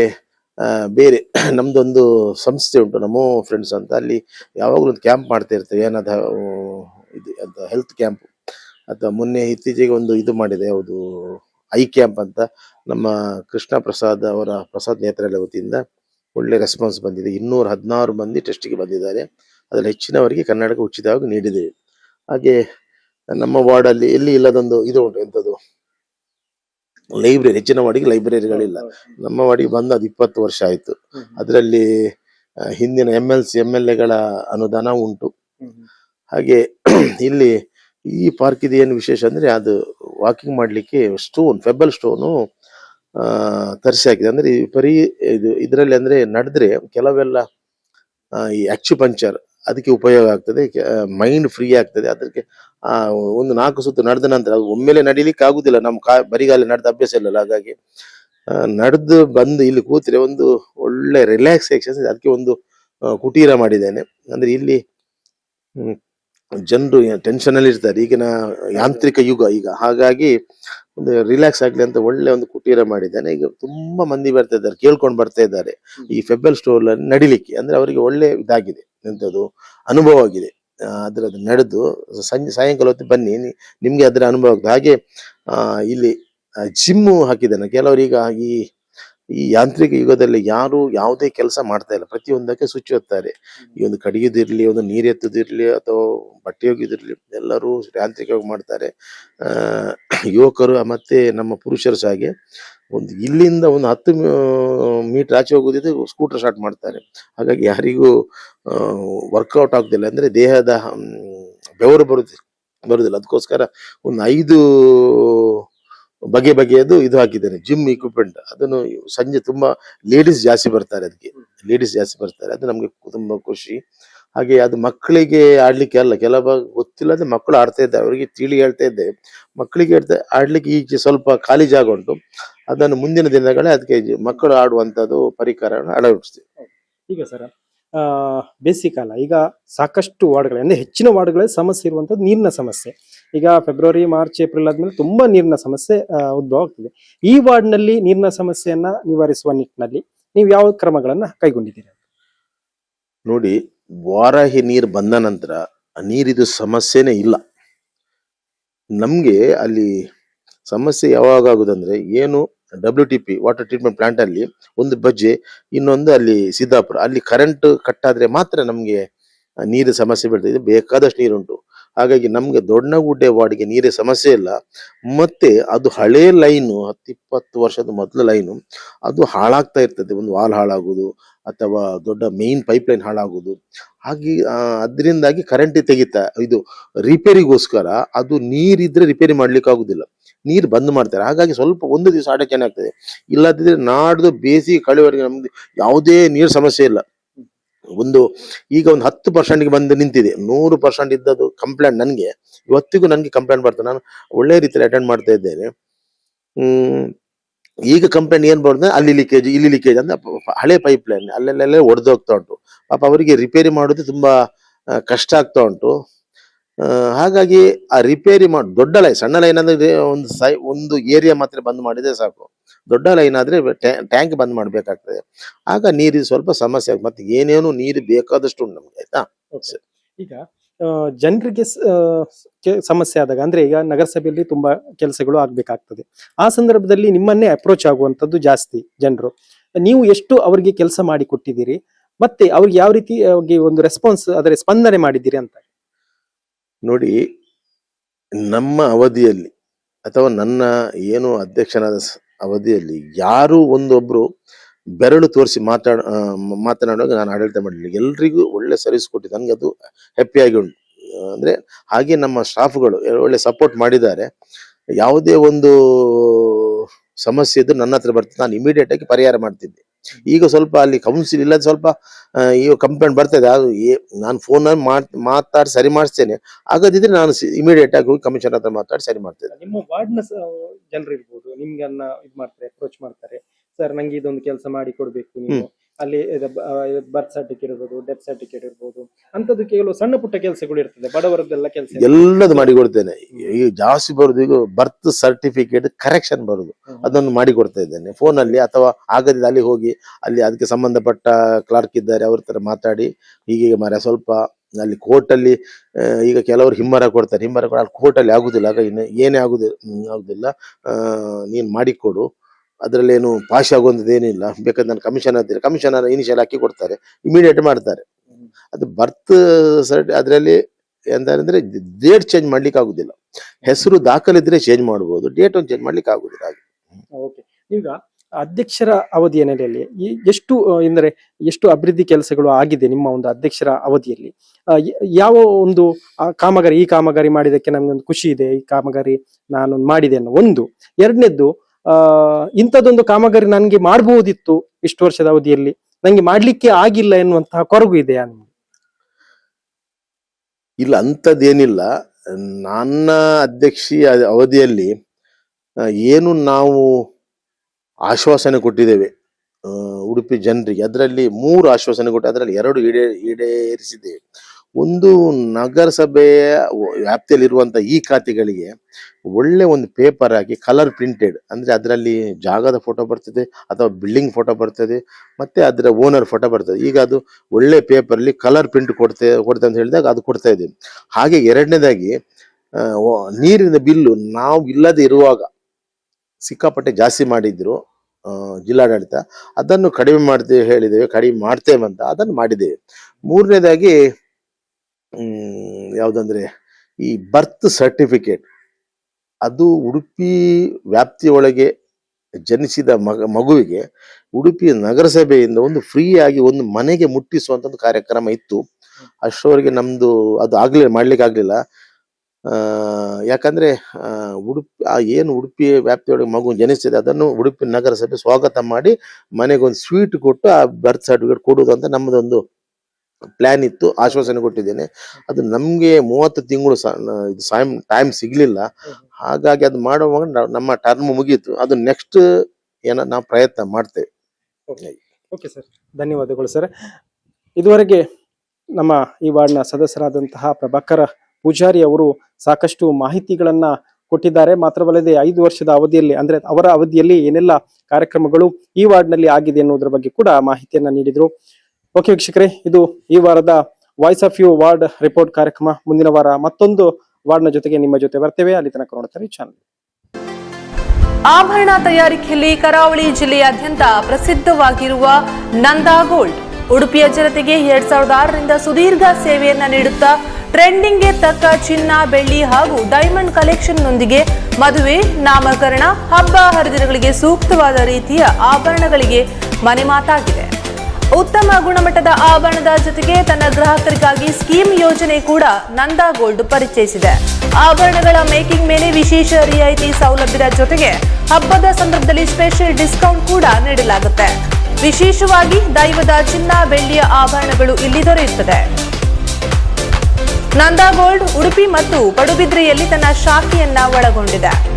ಬೇರೆ ನಮ್ದೊಂದು ಸಂಸ್ಥೆ ಉಂಟು. ನಮೋ ಫ್ರೆಂಡ್ಸ್ ಅಂತ. ಅಲ್ಲಿ ಯಾವಾಗಲೂ ಒಂದು ಕ್ಯಾಂಪ್ ಮಾಡ್ತಾ ಇರ್ತೇವೆ. ಏನಾದ ಇದು ಅಂತ ಹೆಲ್ತ್ ಕ್ಯಾಂಪ್ ಅಥವಾ ಮೊನ್ನೆ ಇತ್ತೀಚೆಗೆ ಒಂದು ಇದು ಮಾಡಿದೆ. ಯಾವುದು ಐ ಕ್ಯಾಂಪ್ ಅಂತ ನಮ್ಮ ಕೃಷ್ಣ ಪ್ರಸಾದ್ ಅವರ ಪ್ರಸಾದ್ ನೇತ್ರಾಲಯ ವತಿಯಿಂದ ಒಳ್ಳೆ ರೆಸ್ಪಾನ್ಸ್ ಬಂದಿದೆ. ಇನ್ನೂರ ಹದಿನಾರು ಮಂದಿ ಟೆಸ್ಟಿಗೆ ಬಂದಿದ್ದಾರೆ. ಅದರಲ್ಲಿ ಹೆಚ್ಚಿನವರಿಗೆ ಕನ್ನಡಕ್ಕೆ ಉಚಿತವಾಗಿ ನೀಡಿದೆ. ಹಾಗೆ ನಮ್ಮ ವಾರ್ಡಲ್ಲಿ ಎಲ್ಲಿ ಇಲ್ಲದೊಂದು ಇದು ಉಂಟು ಎಂಥದ್ದು ಲೈಬ್ರರಿ ಹೆಚ್ಚಿನ ವಾರ್ಡಿಗೆ ಲೈಬ್ರರಿಗಳಿಲ್ಲ ನಮ್ಮ ವಾರ್ಡಿಗೆ ಬಂದು ಅದು ಇಪ್ಪತ್ತು ವರ್ಷ ಆಯಿತು. ಅದರಲ್ಲಿ ಹಿಂದಿನ M L C M L ಎಗಳ ಅನುದಾನ ಉಂಟು. ಹಾಗೆ ಇಲ್ಲಿ ಈ ಪಾರ್ಕ್ ಇದು ಏನು ವಿಶೇಷ ಅಂದ್ರೆ ಅದು ವಾಕಿಂಗ್ ಮಾಡ್ಲಿಕ್ಕೆ ಸ್ಟೋನ್ ಫೆಬಲ್ ಸ್ಟೋನು ತರಿಸಿ ಹಾಕಿದೆ. ಅಂದ್ರೆ ಬರೀ ಇದು ಇದರಲ್ಲಿ ಅಂದ್ರೆ ನಡೆದ್ರೆ ಕೆಲವೆಲ್ಲ ಈ ಅಕ್ಯುಪಂಚರ್ ಅದಕ್ಕೆ ಉಪಯೋಗ ಆಗ್ತದೆ. ಮೈಂಡ್ ಫ್ರೀ ಆಗ್ತದೆ. ಅದಕ್ಕೆ ಒಂದು ನಾಲ್ಕು ಸುತ್ತು ನಡೆದ ನಂತರ ಒಮ್ಮೆಲೆ ನಡಿಲಿಕ್ಕೆ ಆಗುದಿಲ್ಲ. ನಮ್ಮ ಕಾ ಬರಿಗಾಲ ನಡೆದ ಅಭ್ಯಾಸ ಇಲ್ಲಲ್ಲ, ಹಾಗಾಗಿ ನಡೆದು ಬಂದು ಇಲ್ಲಿ ಕೂತ್ರೆ ಒಂದು ಒಳ್ಳೆ ರಿಲ್ಯಾಕ್ಸೇಷನ್ ಅದಕ್ಕೆ ಒಂದು ಕುಟೀರ ಮಾಡಿದ್ದೇನೆ. ಅಂದ್ರೆ ಇಲ್ಲಿ ಜನರು ಟೆನ್ಷನ್ ಅಲ್ಲಿ ಇರ್ತಾರೆ. ಈಗಿನ ಯಾಂತ್ರಿಕ ಯುಗ ಈಗ. ಹಾಗಾಗಿ ಒಂದು ರಿಲ್ಯಾಕ್ಸ್ ಆಗ್ಲಿ ಅಂತ ಒಳ್ಳೆ ಒಂದು ಕುಟೀರ ಮಾಡಿದ್ದಾನೆ. ಈಗ ತುಂಬಾ ಮಂದಿ ಬರ್ತಾ ಇದ್ದಾರೆ ಕೇಳ್ಕೊಂಡು ಬರ್ತಾ ಇದ್ದಾರೆ. ಈ ಫೆಬಲ್ ಸ್ಟೋರ್ ನಡಿಲಿಕ್ಕೆ. ಅಂದ್ರೆ ಅವರಿಗೆ ಒಳ್ಳೆ ಇದಾಗಿದೆ. ಎಂಥದ್ದು ಅನುಭವ ಆಗಿದೆ. ಅದ್ರ ಅದ್ರದ್ದು ನಡೆದು ಸಂಜೆ ಸಾಯಂಕಾಲ ಹೊತ್ತು ಬನ್ನಿ. ನಿಮ್ಗೆ ಅದರ ಅನುಭವ ಆಗ್ತದೆ ಹಾಗೆ ಆ ಇಲ್ಲಿ ಜಿಮ್ ಹಾಕಿದ್ದಾನೆ. ಕೆಲವರು ಈಗ ಈ ಈ ಯಾಂತ್ರಿಕ ಯುಗದಲ್ಲಿ ಯಾರು ಯಾವುದೇ ಕೆಲಸ ಮಾಡ್ತಾ ಇಲ್ಲ. ಪ್ರತಿಯೊಂದಕ್ಕೆ ಸ್ವಿಚ್ ಒತ್ತಾರೆ ಈ ಒಂದು ಕಡಿಯೋದಿರ್ಲಿ ಒಂದು ನೀರು ಎತ್ತುದಿರ್ಲಿ ಅಥವಾ ಬಟ್ಟೆ ಒಗೆಯೋದಿರ್ಲಿ ಎಲ್ಲರೂ ಯಾಂತ್ರಿಕವಾಗಿ ಮಾಡ್ತಾರೆ. ಯುವಕರು ಮತ್ತೆ ನಮ್ಮ ಪುರುಷರು ಸಹ ಹಾಗೆ ಒಂದು ಇಲ್ಲಿಂದ ಒಂದು ಹತ್ತು ಮೀಟರ್ ಆಚೆ ಹೋಗೋದಿದ್ರೆ ಸ್ಕೂಟರ್ ಸ್ಟಾರ್ಟ್ ಮಾಡ್ತಾರೆ. ಹಾಗಾಗಿ ಯಾರಿಗೂ ವರ್ಕೌಟ್ ಆಗ್ತಿಲ್ಲ. ಅಂದ್ರೆ ದೇಹದ ಬೆವರು ಬರುದಿಲ್ಲ. ಬರುದಿಲ್ಲ. ಅದಕ್ಕೋಸ್ಕರ ಒಂದು ಐದು ಬಗೆ ಬಗೆಯದು ಇದು ಹಾಕಿದ್ದಾರೆ. ಜಿಮ್ ಇಕ್ವಿಪ್ಮೆಂಟ್ ಅದನ್ನು ಸಂಜೆ ತುಂಬಾ ಲೇಡೀಸ್ ಜಾಸ್ತಿ ಬರ್ತಾರೆ ಅದಕ್ಕೆ ಲೇಡೀಸ್ ಜಾಸ್ತಿ ಬರ್ತಾರೆ, ಅದು ನಮ್ಗೆ ತುಂಬಾ ಖುಷಿ. ಹಾಗೆ ಅದು ಮಕ್ಕಳಿಗೆ ಆಡ್ಲಿಕ್ಕೆ ಅಲ್ಲ ಕೆಲವು ಗೊತ್ತಿಲ್ಲದೆ ಮಕ್ಕಳು ಆಡ್ತಾ ಇದ್ದೆ ಅವರಿಗೆ ತಿಳಿ ಹೇಳ್ತಾ ಇದ್ದೆ. ಮಕ್ಕಳಿಗೆ ಹೇಳ್ತಾ, ಆಡ್ಲಿಕ್ಕೆ ಈಚೆ ಸ್ವಲ್ಪ ಖಾಲಿ ಜಾಗ ಉಂಟು. ಅದನ್ನು ಮುಂದಿನ ದಿನಗಳೇ ಅದಕ್ಕೆ ಮಕ್ಕಳು ಆಡುವಂತದ್ದು ಪರಿಕರ ಅಳವಡಿಸ್ತೀವಿ. ಈಗ ಸರ್ ಆ, ಬೇಸಿಗೆಕಾಲ ಈಗ ಸಾಕಷ್ಟು ವಾರ್ಡ್ಗಳು ಅಂದರೆ ಹೆಚ್ಚಿನ ವಾರ್ಡ್ಗಳಲ್ಲಿ ಸಮಸ್ಯೆ ಇರುವಂಥದ್ದು ನೀರಿನ ಸಮಸ್ಯೆ. ಈಗ ಫೆಬ್ರವರಿ ಮಾರ್ಚ್ ಏಪ್ರಿಲ್ ಆದಮೇಲೆ ತುಂಬಾ ನೀರಿನ ಸಮಸ್ಯೆ ಉದ್ಭವ ಆಗ್ತದೆ ಈ ವಾರ್ಡ್ನಲ್ಲಿ ನೀರಿನ ಸಮಸ್ಯೆಯನ್ನು ನಿವಾರಿಸುವ ನಿಟ್ಟಿನಲ್ಲಿ ನೀವು ಯಾವ ಕ್ರಮಗಳನ್ನು ಕೈಗೊಂಡಿದ್ದೀರಿ? ನೋಡಿ ವಾರಾಹಿ ನೀರು ಬಂದ ನಂತರ ನೀರಿದು ಸಮಸ್ಯೆನೇ ಇಲ್ಲ. ನಮಗೆ ಅಲ್ಲಿ ಸಮಸ್ಯೆ ಯಾವಾಗ ಆಗುದಂದ್ರೆ ಏನು W T P water treatment plant ಅಲ್ಲಿ ಒಂದು ಬಜ್ಜೆ, ಇನ್ನೊಂದು ಅಲ್ಲಿ ಸಿದ್ದಾಪುರ. ಅಲ್ಲಿ ಕರೆಂಟ್ ಕಟ್ ಆದ್ರೆ ಮಾತ್ರ ನಮ್ಗೆ ನೀರು ಸಮಸ್ಯೆ ಬೀಳ್ತದೆ. ಬೇಕಾದಷ್ಟು ನೀರುಂಟು. ಹಾಗಾಗಿ ನಮ್ಗೆ ದೊಡ್ಡಗುಡ್ಡೆ ವಾರ್ಡ್ಗೆ ನೀರೇ ಸಮಸ್ಯೆ ಇಲ್ಲ. ಮತ್ತೆ ಅದು ಹಳೇ ಲೈನು, ಹತ್ತಿಪ್ಪತ್ತು ವರ್ಷದ ಮೊದಲ ಲೈನು, ಅದು ಹಾಳಾಗ್ತಾ ಇರ್ತದೆ. ಒಂದು ವಾಲ್ ಹಾಳಾಗೋದು ಅಥವಾ ದೊಡ್ಡ ಮೇನ್ ಪೈಪ್ ಲೈನ್ ಹಾಳಾಗೋದು. ಹಾಗೆ ಅದರಿಂದಾಗಿ ಕರೆಂಟ್ ತೆಗಿತಾ, ಇದು ರಿಪೇರಿಗೋಸ್ಕರ ಅದು ನೀರಿದ್ರೆ ರಿಪೇರಿ ಮಾಡ್ಲಿಕ್ಕೆ ಆಗುದಿಲ್ಲ ನೀರು ಬಂದ್ ಮಾಡ್ತಾರೆ. ಹಾಗಾಗಿ ಸ್ವಲ್ಪ ಒಂದು ದಿವಸ ಅಡಚಣೆ ಆಗ್ತದೆ ಇಲ್ಲದಿದ್ರೆ ನಾಡ್ದು ಬೇಸಿಗೆ ಕಳೆವರೆಗೆ ನಮ್ದು ಯಾವುದೇ ನೀರು ಸಮಸ್ಯೆ ಇಲ್ಲ. ಒಂದು ಈಗ ಒಂದು ಹತ್ತು ಪರ್ಸೆಂಟ್ಗೆ ಬಂದು ನಿಂತಿದೆ. ನೂರು ಪರ್ಸೆಂಟ್ ಇದ್ದದ್ದು ಕಂಪ್ಲೇಂಟ್ ನನಗೆ. ಇವತ್ತಿಗೂ ನನಗೆ ಕಂಪ್ಲೇಂಟ್ ಬರ್ತದೆ. ನಾನು ಒಳ್ಳೆ ರೀತಿಯಲ್ಲಿ ಅಟೆಂಡ್ ಮಾಡ್ತಾ ಇದ್ದೇನೆ. ಈಗ ಕಂಪ್ಲೇಂಟ್ ಏನ್ ಬರ್ತದೆ? ಅಲ್ಲಿ ಲೀಕೇಜ್ ಇಲ್ಲಿ ಲೀಕೇಜ್ ಪ- ಹಳೆ ಪೈಪ್ ಲೈನ್ ಅಲ್ಲೆಲ್ಲೆಲ್ಲ ಒಡೆದೋಗ್ತಾ ಉಂಟು. ಪಾಪ ಅವರಿಗೆ ರಿಪೇರಿ ಮಾಡೋದು ತುಂಬಾ ಕಷ್ಟ ಆಗ್ತಾ ಉಂಟು. ಹಾಗಾಗಿ ಆ ರಿಪೇರಿ ಮಾಡಿ, ದೊಡ್ಡ ಲೈನ್ ಸಣ್ಣ ಲೈನ್ ಅಂದ್ರೆ ಒಂದು ಸೈ, ಒಂದು ಏರಿಯಾ ಮಾತ್ರ ಬಂದ್ ಮಾಡಿದ್ರೆ ಸಾಕು. ದೊಡ್ಡ ಲೈನ್ ಆದ್ರೆ ಟ್ಯಾಂಕ್ ಬಂದ್ ಮಾಡ್ಬೇಕಾಗ್ತದೆ. ಆಗ ನೀರಿನ ಸ್ವಲ್ಪ ಸಮಸ್ಯೆ ಆಗುತ್ತೆ. ಮತ್ತೆ ಏನೇನು ನೀರು ಬೇಕಾದಷ್ಟು ಉಂಟು ನಮ್ಗೆ, ಆಯ್ತಾ? ಈಗ ಜನರಿಗೆ ಸಮಸ್ಯೆ ಆದಾಗ, ಅಂದ್ರೆ ಈಗ ನಗರಸಭೆಯಲ್ಲಿ ತುಂಬಾ ಕೆಲಸಗಳು ಆಗ್ಬೇಕಾಗ್ತದೆ. ಆ ಸಂದರ್ಭದಲ್ಲಿ ನಿಮ್ಮನ್ನೇ ಅಪ್ರೋಚ್ ಆಗುವಂತದ್ದು ಜಾಸ್ತಿ ಜನರು. ನೀವು ಎಷ್ಟು ಅವರಿಗೆ ಕೆಲಸ ಮಾಡಿ ಕೊಟ್ಟಿದ್ದೀರಿ? ಮತ್ತೆ ಅವ್ರಿಗೆ ಯಾವ ರೀತಿ ಒಂದು ರೆಸ್ಪಾನ್ಸ್ ಅದರ ಸ್ಪಂದನೆ ಮಾಡಿದ್ದೀರಿ ಅಂತ? ನೋಡಿ, ನಮ್ಮ ಅವಧಿಯಲ್ಲಿ ಅಥವಾ ನನ್ನ ಏನು ಅಧ್ಯಕ್ಷನಾದ ಅವಧಿಯಲ್ಲಿ ಯಾರು ಒಂದೊಬ್ರು ಬೆರಳು ತೋರಿಸಿ ಮಾತಾಡ ಮಾತನಾಡುವಾಗ ನಾನು ಆಡಳಿತ ಮಾಡಲಿಲ್ಲ. ಎಲ್ರಿಗೂ ಒಳ್ಳೆ ಸರ್ವಿಸ್ ಕೊಟ್ಟಿದ್ದೆ. ನನಗೆ ಅದು ಹ್ಯಾಪಿಯಾಗಿ ಉಂಟು. ಅಂದರೆ ಹಾಗೆ ನಮ್ಮ ಸ್ಟಾಫ್ಗಳು ಒಳ್ಳೆ ಸಪೋರ್ಟ್ ಮಾಡಿದ್ದಾರೆ. ಯಾವುದೇ ಒಂದು ಸಮಸ್ಯೆ ಇದ್ದು ನನ್ನ ಹತ್ರ ಬರ್ತದೆ ನಾನು ಇಮಿಡಿಯೇಟಾಗಿ ಪರಿಹಾರ ಮಾಡ್ತಿದ್ದೆ. ಈಗ ಸ್ವಲ್ಪ ಅಲ್ಲಿ ಕೌನ್ಸಿಲ್ ಇಲ್ಲ ಸ್ವಲ್ಪ ಈಗ ಕಂಪ್ಲೇಂಟ್ ಬರ್ತದೆ. ಅದು ಏ- ನಾನು ಫೋನ್ ಮಾತಾಡಿ ಸರಿ ಮಾಡಿಸ್ತೇನೆ. ಆಗದಿದ್ರೆ ನಾನು ಇಮಿಡಿಯೇಟ್ ಆಗಿ ಹೋಗಿ ಕಮಿಷನರ್ ಹತ್ರ ಮಾತಾಡಿ ಸರಿ ಮಾಡ್ತೇನೆ. ನಿಮ್ಮ ವಾರ್ಡ್ನ ಜನರು ಇರ್ಬೋದು ನಿಮ್ಗನ್ನ ಇದು ಮಾಡ್ತಾರೆ ಅಪ್ರೋಚ್ ಮಾಡ್ತಾರೆ. ಸರ್ ನಂಗೆ ಇದೊಂದು ಕೆಲಸ ಮಾಡಿ ಕೊಡ್ಬೇಕು ನೀವು. ಅಲ್ಲಿ ಬರ್ತ್ ಸರ್ಟಿಫಿಕೇಟ್ ಇರ್ಬೋದು ಡೆತ್ ಸರ್ಟಿಫಿಕೇಟ್ ಇರ್ಬೋದು ಅಂತದ್ದು ಕೆಲವು ಸಣ್ಣ ಪುಟ್ಟ ಕೆಲಸಗಳು ಇರ್ತದೆ. ಬಡವರದ್ದೆಲ್ಲ ಕೆಲಸ ಎಲ್ಲದು ಮಾಡಿಕೊಡ್ತೇನೆ ಈಗ ಜಾಸ್ತಿ ಬರುದು ಈಗ ಬರ್ತ್ ಸರ್ಟಿಫಿಕೇಟ್ ಕರೆಕ್ಷನ್ ಬರುದು. ಅದನ್ನು ಮಾಡಿಕೊಡ್ತಾ ಇದ್ದೇನೆ. ಫೋನ್ ಅಲ್ಲಿ ಅಥವಾ ಆಗದಿದ್ದ ಅಲ್ಲಿ ಹೋಗಿ ಅಲ್ಲಿ ಅದಕ್ಕೆ ಸಂಬಂಧಪಟ್ಟ ಕ್ಲಾರ್ಕ್ ಇದ್ದಾರೆ ಅವ್ರ ಹತ್ರ ಮಾತಾಡಿ ಹೀಗೆ ಮರ ಸ್ವಲ್ಪ ಅಲ್ಲಿ ಕೋರ್ಟ್ ಅಲ್ಲಿ ಈಗ ಕೆಲವರು ಹಿಮ್ಮರ ಕೊಡ್ತಾರೆ. ಹಿಮ್ಮರ ಕೊಡ ಕೋರ್ಟ್ ಅಲ್ಲಿ ಆಗುದಿಲ್ಲ. ಆಗ ಇನ್ನು ಏನೇ ಆಗುದಿಲ್ಲ. ಆಗುದಿಲ್ಲ ನೀನ್ ಮಾಡಿಕೊಡು ಅದ್ರಲ್ಲಿ ಏನು ಪಾಶ್ ಆಗುವಂಥದ್ದು ಏನಿಲ್ಲ. ಬೇಕಾದ್ರೆ ನಾನು ಕಮಿಷನ್ ಅಂತೀನಿ ಕಮಿಷನರ್ ಇನಿಷಿಯಲ್ ಹಾಕಿ ಕೊಡ್ತಾರೆ. ಇಮಿಡಿಯೇಟ್ ಮಾಡ್ತಾರೆ. ಅದು ಬರ್ತ್ ಸರ್ಟಿ ಅದರಲ್ಲಿ ಎಂತಂದ್ರೆ ಡೇಟ್ ಚೇಂಜ್ ಮಾಡ್ಲಿಕ್ಕೆ ಆಗುದಿಲ್ಲ. ಹೆಸರು ದಾಖಲಿದ್ರೆ ಚೇಂಜ್ ಮಾಡಬಹುದು ಡೇಟ್ ಒಂದು ಚೇಂಜ್ ಮಾಡ್ಲಿಕ್ಕೆ ಆಗುದಿಲ್ಲ ಓಕೆ ಈಗ ಅಧ್ಯಕ್ಷರ ಅವಧಿಯ ನೆಲೆಯಲ್ಲಿ ಈ ಎಷ್ಟು ಎಂದರೆ ಎಷ್ಟು ಅಭಿವೃದ್ಧಿ ಕೆಲಸಗಳು ಆಗಿದೆ ನಿಮ್ಮ ಒಂದು ಅಧ್ಯಕ್ಷರ ಅವಧಿಯಲ್ಲಿ? ಯಾವ ಒಂದು ಕಾಮಗಾರಿ, ಈ ಕಾಮಗಾರಿ ಮಾಡಿದಕ್ಕೆ ಒಂದು ಖುಷಿ ಇದೆ, ಈ ಕಾಮಗಾರಿ ನಾನು ಮಾಡಿದೆ ಅನ್ನೋ ಒಂದು. ಎರಡನೇದ್ದು ಆ, ಇಂಥದ್ದೊಂದು ಕಾಮಗಾರಿ ನನಗೆ ಮಾಡಬಹುದಿತ್ತು ಇಷ್ಟು ವರ್ಷದ ಅವಧಿಯಲ್ಲಿ. ನಂಗೆ ಮಾಡ್ಲಿಕ್ಕೆ ಆಗಿಲ್ಲ ಎನ್ನುವಂತಹ ಕೊರಗು ಇದೆಯಾ ನಿಮ್ಗೆ? ಇಲ್ಲ, ಅಂಥದ್ದೇನಿಲ್ಲ. ನನ್ನ ಅಧ್ಯಕ್ಷಿ ಅವಧಿಯಲ್ಲಿ ಏನು ನಾವು ಆಶ್ವಾಸನೆ ಕೊಟ್ಟಿದ್ದೇವೆ ಉಡುಪಿ ಜನರಿಗೆ. ಅದರಲ್ಲಿ ಮೂರು ಆಶ್ವಾಸನೆ ಕೊಟ್ಟು, ಅದರಲ್ಲಿ ಎರಡು ಈಡೇ ಈಡೇರಿಸಿದ್ದೇವೆ. ಒಂದು ನಗರಸಭೆಯ ವ್ಯಾಪ್ತಿಯಲ್ಲಿರುವಂಥ ಈ ಖಾತೆಗಳಿಗೆ ಒಳ್ಳೆ ಒಂದು ಪೇಪರ್ ಹಾಕಿ ಕಲರ್ ಪ್ರಿಂಟೆಡ್ ಅಂದ್ರೆ ಅದರಲ್ಲಿ ಜಾಗದ ಫೋಟೋ ಬರ್ತದೆ ಅಥವಾ ಬಿಲ್ಡಿಂಗ್ ಫೋಟೋ ಬರ್ತದೆ, ಮತ್ತೆ ಅದರ ಓನರ್ ಫೋಟೋ ಬರ್ತದೆ. ಈಗ ಅದು ಒಳ್ಳೆ ಪೇಪರಲ್ಲಿ ಕಲರ್ ಪ್ರಿಂಟ್ ಕೊಡ್ತೆ ಕೊಡ್ತೇವೆ ಅಂತ ಹೇಳಿದಾಗ ಅದು ಕೊಡ್ತಾ ಇದ್ದೀವಿ ಹಾಗೆ ಎರಡನೇದಾಗಿ ನೀರಿನ ಬಿಲ್ಲು ನಾವು ಇಲ್ಲದೆ ಇರುವಾಗ ಸಿಕ್ಕಾಪಟ್ಟೆ ಜಾಸ್ತಿ ಮಾಡಿದ್ರು ಜಿಲ್ಲಾಡಳಿತ, ಅದನ್ನು ಕಡಿಮೆ ಮಾಡ್ತೇವೆ ಹೇಳಿದ್ದೇವೆ, ಕಡಿಮೆ ಮಾಡ್ತೇವೆ ಅಂತ ಅದನ್ನು ಮಾಡಿದ್ದೇವೆ. ಮೂರನೇದಾಗಿ ಯಾವ್ದಂದ್ರೆ ಈ ಬರ್ತ್ ಸರ್ಟಿಫಿಕೇಟ್ ಅದು ಉಡುಪಿ ವ್ಯಾಪ್ತಿಯೊಳಗೆ ಜನಿಸಿದ ಮಗ, ಮಗುವಿಗೆ ಉಡುಪಿ ನಗರಸಭೆಯಿಂದ ಒಂದು ಫ್ರೀಯಾಗಿ ಒಂದು ಮನೆಗೆ ಮುಟ್ಟಿಸುವಂಥ ಒಂದು ಕಾರ್ಯಕ್ರಮ ಇತ್ತು. ಅಷ್ಟರವರೆಗೆ ನಮ್ದು ಅದು ಆಗಲಿಲ್ಲ ಮಾಡ್ಲಿಕ್ಕೆ ಆಗ್ಲಿಲ್ಲ. ಯಾಕಂದ್ರೆ ಉಡುಪಿ ಏನು ಉಡುಪಿ ವ್ಯಾಪ್ತಿಯೊಳಗೆ ಮಗು ಜನಿಸಿದೆ ಅದನ್ನು ಉಡುಪಿ ನಗರಸಭೆ ಸ್ವಾಗತ ಮಾಡಿ ಮನೆಗೆ ಒಂದು ಸ್ವೀಟ್ ಕೊಟ್ಟು ಆ ಬರ್ತ್ ಸರ್ಟಿಫಿಕೇಟ್ ಕೊಡುವುದು ಅಂತ ನಮ್ಮದೊಂದು ಪ್ಲಾನ್ ಇತ್ತು ಆಶ್ವಾಸನೆ ಕೊಟ್ಟಿದ್ದೇನೆ. ಅದು ನಮಗೆ ಮೂವತ್ತು ತಿಂಗಳು ಸಾಯಂ ಟೈಮ್ ಸಿಗ್ಲಿಲ್ಲ. ಹಾಗಾಗಿ ಅದು ಮಾಡುವಾಗ ನಮ್ಮ ಟರ್ಮ್ ಮುಗಿಯಿತು. ಅದು ನೆಕ್ಸ್ಟ್ ಏನ ನಾವು ಪ್ರಯತ್ನ ಮಾಡ್ತೇವೆ. ಓಕೆ ಸರ್ ಧನ್ಯವಾದಗಳು ಸರ್ ಇದುವರೆಗೆ ನಮ್ಮ ಈ ವಾರ್ಡ್ನ ಸದಸ್ಯರಾದಂತಹ ಪ್ರಭಾಕರ ಪೂಜಾರಿ ಅವರು ಸಾಕಷ್ಟು ಮಾಹಿತಿಗಳನ್ನ ಕೊಟ್ಟಿದ್ದಾರೆ. ಮಾತ್ರವಲ್ಲದೆ ಐದು ವರ್ಷದ ಅವಧಿಯಲ್ಲಿ ಅಂದ್ರೆ ಅವರ ಅವಧಿಯಲ್ಲಿ ಏನೆಲ್ಲ ಕಾರ್ಯಕ್ರಮಗಳು ಈ ವಾರ್ಡ್ನಲ್ಲಿ ಆಗಿದೆ ಅನ್ನೋದ್ರ ಬಗ್ಗೆ ಕೂಡ ಮಾಹಿತಿಯನ್ನ ನೀಡಿದ್ರು. ಓಕೆ ವೀಕ್ಷಕರೇ, ಇದು ಈ ವಾರದ voice of you ward report ಕಾರ್ಯಕ್ರಮ. ಮುಂದಿನ ವಾರ ಮತ್ತೊಂದು ವಾರ್ಡ್ನ ಜೊತೆಗೆ ನಿಮ್ಮ ಜೊತೆ ಬರ್ತೇವೆ. ಅಲ್ಲಿ ತನಕ ನೋಡ್ತಾರೆ ಚಾನಲ್ ಆಭರಣ ತಯಾರಿಕೆಯಲ್ಲಿ ಕರಾವಳಿ ಜಿಲ್ಲೆಯಾದ್ಯಂತ ಪ್ರಸಿದ್ಧವಾಗಿರುವ ನಂದಾ ಗೋಲ್ಡ್. ಉಡುಪಿಯ ಜನತೆಗೆ ಎರಡ್ ಸಾವಿರದ ಆರರಿಂದ ಸುದೀರ್ಘ ಸೇವೆಯನ್ನ ನೀಡುತ್ತಾ ಟ್ರೆಂಡಿಂಗ್ಗೆ ತಕ್ಕ ಚಿನ್ನ, ಬೆಳ್ಳಿ ಹಾಗೂ ಡೈಮಂಡ್ ಕಲೆಕ್ಷನ್ನೊಂದಿಗೆ ಮದುವೆ, ನಾಮಕರಣ, ಹಬ್ಬ ಹರಿದಿನಗಳಿಗೆ ಸೂಕ್ತವಾದ ರೀತಿಯ ಆಭರಣಗಳಿಗೆ ಮನೆ ಮಾತಾಗಿದೆ. ಉತ್ತಮ ಗುಣಮಟ್ಟದ ಆಭರಣದ ಜೊತೆಗೆ ತನ್ನ ಗ್ರಾಹಕರಿಗಾಗಿ ಸ್ಕೀಮ್ ಯೋಜನೆ ಕೂಡ ನಂದಾ ಗೋಲ್ಡ್ ಪರಿಚಯಿಸಿದೆ. ಆಭರಣಗಳ ಮೇಕಿಂಗ್ ಮೇಲೆ ವಿಶೇಷ ರಿಯಾಯಿತಿ ಸೌಲಭ್ಯದ ಜೊತೆಗೆ ಹಬ್ಬದ ಸಂದರ್ಭದಲ್ಲಿ ಸ್ಪೆಷಲ್ ಡಿಸ್ಕೌಂಟ್ ಕೂಡ ನೀಡಲಾಗುತ್ತೆ. ವಿಶೇಷವಾಗಿ ದೈವದ ಚಿನ್ನ, ಬೆಳ್ಳಿಯ ಆಭರಣಗಳು ಇಲ್ಲಿ ದೊರೆಯುತ್ತದೆ. ನಂದಾ ಗೋಲ್ಡ್ ಉಡುಪಿ ಮತ್ತು ಪಡುಬಿದ್ರೆಯಲ್ಲಿ ತನ್ನ ಶಾಖೆಯನ್ನ ಒಳಗೊಂಡಿದೆ.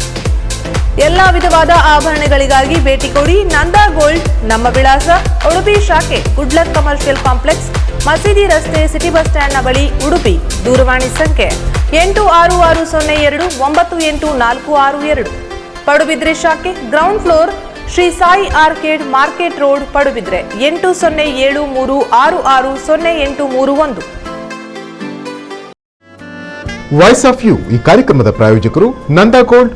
ಎಲ್ಲಾ ವಿಧವಾದ ಆಭರಣಗಳಿಗಾಗಿ ಭೇಟಿ ಕೊಡಿ ನಂದಾ ಗೋಲ್ಡ್, ನಮ್ಮ ವಿಳಾಸ ಉಡುಪಿ ಶಾಖೆ, ಗುಡ್ಲಕ್ ಕಮರ್ಷಿಯಲ್ ಕಾಂಪ್ಲೆಕ್ಸ್, ಮಸೀದಿ ರಸ್ತೆ, ಸಿಟಿ ಬಸ್ ಸ್ಟ್ಯಾಂಡ್ನ ಬಳಿ, ಉಡುಪಿ, ದೂರವಾಣಿ ಸಂಖ್ಯೆ ಎಂಟು ಆರು ಆರು ಸೊನ್ನೆ ಎರಡು ಒಂಬತ್ತು ಎಂಟು ನಾಲ್ಕು ಆರು ಎರಡು. ಪಡುಬಿದ್ರೆ ಶಾಖೆ ground floor Shri Sai arcade market road, Padubidri, ಎಂಟು ಸೊನ್ನೆ ಏಳು ಮೂರು ಆರು ಆರು ಸೊನ್ನೆ ಎಂಟು ಮೂರು ಒಂದು. ವಾಯ್ಸ್ ಆಫ್ ಯು ಈ ಕಾರ್ಯಕ್ರಮದ ಪ್ರಾಯೋಜಕರು ನಂದಾ ಗೋಲ್ಡ್.